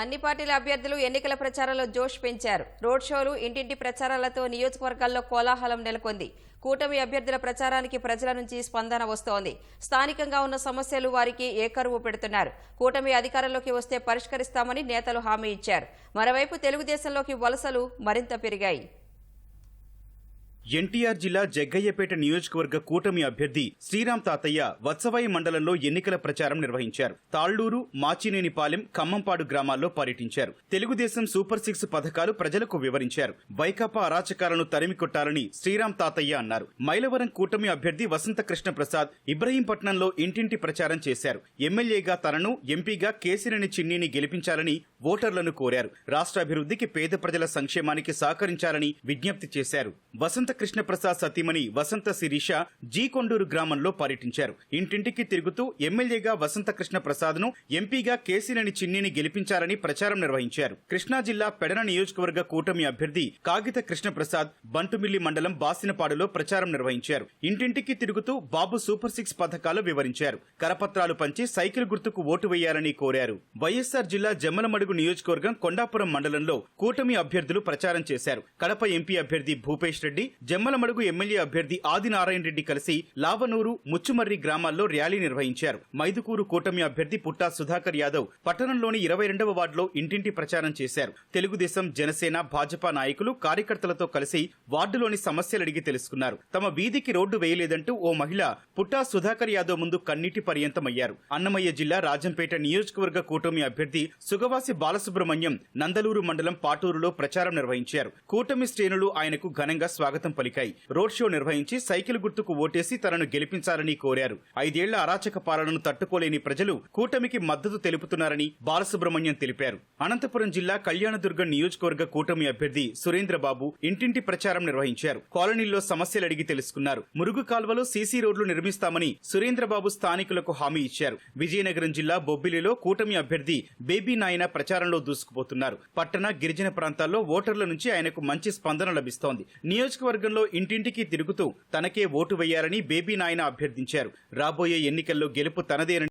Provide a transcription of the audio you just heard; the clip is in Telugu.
అన్ని పార్టీల అభ్యర్థులు ఎన్నికల ప్రచారంలో జోష్ పెంచారు. రోడ్ షోలు ఇంటింటి ప్రచారాలతో నియోజకవర్గాల్లో కోలాహలం నెలకొంది. కూటమి అభ్యర్థుల ప్రచారానికి ప్రజల నుంచి స్పందన వస్తోంది. స్థానికంగా ఉన్న సమస్యలు వారికి ఏకరువు పెడుతున్నారు. కూటమి అధికారంలోకి వస్తే పరిష్కరిస్తామని నేతలు హామీ ఇచ్చారు. మరోవైపు తెలుగుదేశంలోకి వలసలు మరింత పెరిగాయి. ఎన్టీఆర్ జిల్లా జగ్గయ్యపేట నియోజకవర్గ కూటమి అభ్యర్థి శ్రీరామ్ తాతయ్య వత్సవాయి మండలంలో ఎన్నికల ప్రచారం నిర్వహించారు. తాళ్ళూరు మాచినేనిపాలెం ఖమ్మంపాడు గ్రామాల్లో పర్యటించారు. తెలుగుదేశం సూపర్ సిక్స్ పథకాలు ప్రజలకు వివరించారు. వైకాపా అరాచకాలను తరిమి కొట్టాలని శ్రీరామ్ తాతయ్య అన్నారు. మైలవరం కూటమి అభ్యర్థి వసంతకృష్ణ ప్రసాద్ ఇబ్రహీంపట్నంలో ఇంటింటి ప్రచారం చేశారు. ఎమ్మెల్యేగా తనను ఎంపీగా కేసినేని చిన్నీని గెలిపించాలని ఓటర్లను కోరారు. రాష్ట్ర అభివృద్ధికి పేద ప్రజల సంక్షేమానికి సహకరించాలని విజ్ఞప్తి చేశారు. వసంత కృష్ణ ప్రసాద్ సతీమణి వసంత శిరీష జీ కొండూరు గ్రామంలో పర్యటించారు. ఇంటింటికి తిరుగుతూ ఎమ్మెల్యేగా వసంత కృష్ణ ప్రసాద్ను ఎంపీగా కేసినేని చిన్నిని గెలిపించాలని ప్రచారం నిర్వహించారు. కృష్ణా జిల్లా పెడన నియోజకవర్గ కూటమి అభ్యర్థి కాగిత కృష్ణ ప్రసాద్ బంటుమిల్లి మండలం బాసినపాడులో ప్రచారం నిర్వహించారు. ఇంటింటికి తిరుగుతూ బాబు సూపర్ సిక్స్ పథకాలు వివరించారు. కరపత్రాలు పంచి సైకిల్ గుర్తుకు ఓటు వేయాలని కోరారు. వైఎస్సార్ జిల్లా జమ్మలమడుగు నియోజకవర్గం కొండాపురం మండలంలో కూటమి అభ్యర్థులు ప్రచారం చేశారు. కడప ఎంపీ అభ్యర్థి భూపేష్ రెడ్డి జమ్మలమడుగు ఎమ్మెల్యే అభ్యర్థి ఆదినారాయణ రెడ్డి కలిసి లావనూరు ముచ్చుమర్రి గ్రామాల్లో ర్యాలీ నిర్వహించారు. మైదుకూరు కూటమి అభ్యర్థి పుట్టా సుధాకర్ యాదవ్ పట్టణంలోని ఇరవై రెండవ వార్డులో ఇంటింటి ప్రచారం చేశారు. తెలుగుదేశం జనసేన భాజపా నాయకులు కార్యకర్తలతో కలిసి వార్డులోని సమస్యలు అడిగి తెలుసుకున్నారు. తమ వీధికి రోడ్డు వేయలేదంటూ ఓ మహిళ పుట్టా సుధాకర్ యాదవ్ ముందు కన్నీటి పర్యంతమయ్యారు. అన్నమయ్య జిల్లా రాజంపేట నియోజకవర్గ కూటమి అభ్యర్థి సుగవాసి బాలసుబ్రహ్మణ్యం నందలూరు మండలం పాటూరులో ప్రచారం నిర్వహించారు. కూటమి శ్రేణులు ఆయనకు ఘనంగా స్వాగతం పలికాయి. రోడ్ షో నిర్వహించి సైకిల్ గుర్తుకు ఓటేసి తనను గెలిపించాలని కోరారు. ఐదేళ్ళ అరాచక పాలనను తట్టుకోలేని ప్రజలు కూటమికి మద్దతు తెలుపుతున్నారని బాలసుబ్రహ్మణ్యం తెలిపారు. అనంతపురం జిల్లా కళ్యాణదుర్గం నియోజకవర్గ కూటమి అభ్యర్థి సురేంద్రబాబు ఇంటింటి ప్రచారం నిర్వహించారు. కాలనీల్లో సమస్యలు అడిగి తెలుసుకున్నారు. మురుగు కాల్వలో సీసీ రోడ్లు నిర్మిస్తామని సురేంద్రబాబు స్థానికులకు హామీ ఇచ్చారు. విజయనగరం జిల్లా బొబ్బిలిలో కూటమి అభ్యర్థి బేబీ నాయన ప్రచారంలో దూసుకుపోతున్నారు. పట్టణ గిరిజన ప్రాంతాల్లో ఓటర్ల నుంచి ఆయనకు మంచి స్పందన లభిస్తోంది. నియోజకవర్గంలో ఇంటింటికి తిరుగుతూ తనకే ఓటు వేయాలని బేబీ నాయన అభ్యర్థించారు. రాబోయే ఎన్నికల్లో గెలుపు తనదేనని